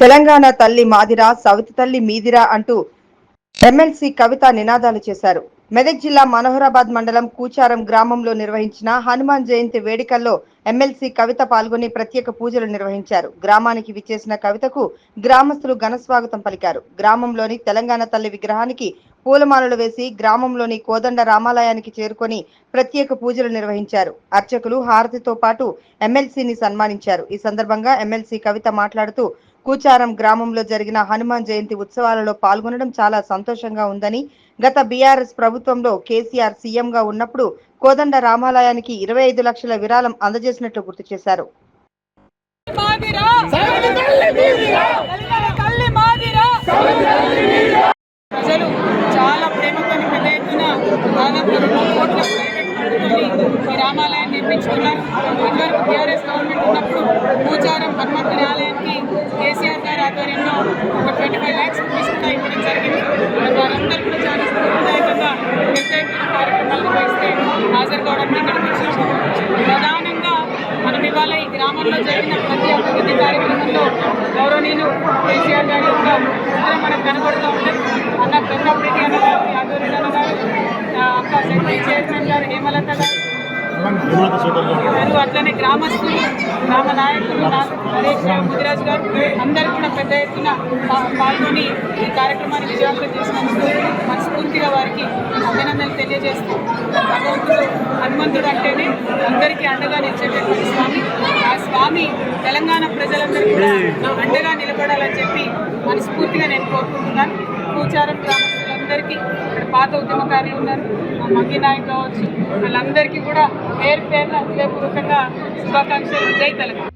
తెలంగాణ తల్లి మాదిరా సవితి తల్లి మీదిరా అంటూ ఎమ్మెల్సీ కవిత నినాదాలు చేశారు. మెదక్ జిల్లా మనోహరాబాద్ మండలం కూచారం గ్రామంలో నిర్వహించిన హనుమాన్ జయంతి వేడుకల్లో ఎమ్మెల్సీ కవిత పాల్గొని ప్రత్యేక పూజలు నిర్వహించారు. గ్రామానికి విచ్చేసిన కవితకు గ్రామస్తులు ఘనస్వాగతం పలికారు. గ్రామంలోని తెలంగాణ తల్లి విగ్రహానికి పూలమాలలు వేసి గ్రామంలోని కోదండ రామాలయానికి చేరుకొని ప్రత్యేక పూజలు నిర్వహించారు. అర్చకులు హారతితో పాటు ఎమ్మెల్సీని సన్మానించారు. ఈ సందర్భంగా ఎమ్మెల్సీ కవిత మాట్లాడుతూ కూచారం గ్రామంలో జరిగిన హనుమాన్ జయంతి ఉత్సవాలలో పాల్గొనడం చాలా సంతోషంగా ఉందని గత బీఆర్ఎస్ ప్రభుత్వంలో కేసీఆర్ సీఎంగా ఉన్నప్పుడు కోదండ రామాలయానికి ఇరవై ఐదు లక్షల విరాళం అందజేసినట్లు గుర్తు చేశారు. మాదిరా చాలా ప్రేమతో పెద్ద ఎత్తున దాదాపు రెండు కోట్ల ఈ రామాలయాన్ని నిర్మించుకున్నారు. ఇదివరకు టీఆర్ఎస్ గవర్నమెంట్ ఉన్నప్పుడు పూచారం హనుమంతుని ఆలయం కేసీఆర్ గారి ఆధ్వర్యంలో ఒక ట్వంటీ ఫైవ్ ల్యాక్స్ రూపీస్ కూడా ఇవ్వడం జరిగింది మరి వారందరూ కూడా చాలా స్ఫూర్తిదాయకంగా పెద్ద ఎత్తున కార్యక్రమాలు నిర్వహిస్తే హాజరు కావడానికి ఇక్కడికి ప్రధానంగా మనం ఇవాళ ఈ గ్రామంలో జరిగిన ప్రతి అభివృద్ధి కార్యక్రమంలో గౌరవనీయులు కేసీఆర్ గారి యొక్క ముద్ర కనబడుతూ ఉంటాం అన్న ప్రతాప్ అన్న గారు యాదవ్ అన్న గారు అక్క సెంట్రీ చైర్మన్ గారు హేమలత గారు అట్లనే గ్రామస్తులు గ్రామ నాయకులు నా- నరేష్ ముదిరాజ్ గారు అందరూ కూడా పెద్ద ఎత్తున పాల్గొని ఈ కార్యక్రమాన్ని విజయవంతం చేసినందుకు మనస్ఫూర్తిగా వారికి తెలియజేస్తూ భగవంతుడు హనుమంతుడు అంటేనే అందరికీ అండగా నిలిచేటటువంటి స్వామి ఆ స్వామి తెలంగాణ ప్రజలందరూ కూడా అండగా నిలబడాలని చెప్పి మనస్ఫూర్తిగా నేను కోరుకుంటున్నాను. కూచారం గ్రామస్తులందరికీ ఇక్కడ పాత ఉద్యమకారులు ఉన్నారు మా మంగి నాయక్ కావచ్చు వాళ్ళందరికీ కూడా పేరు పేరున హృదయపూర్వకంగా శుభాకాంక్షలు. జై తెలంగాణ.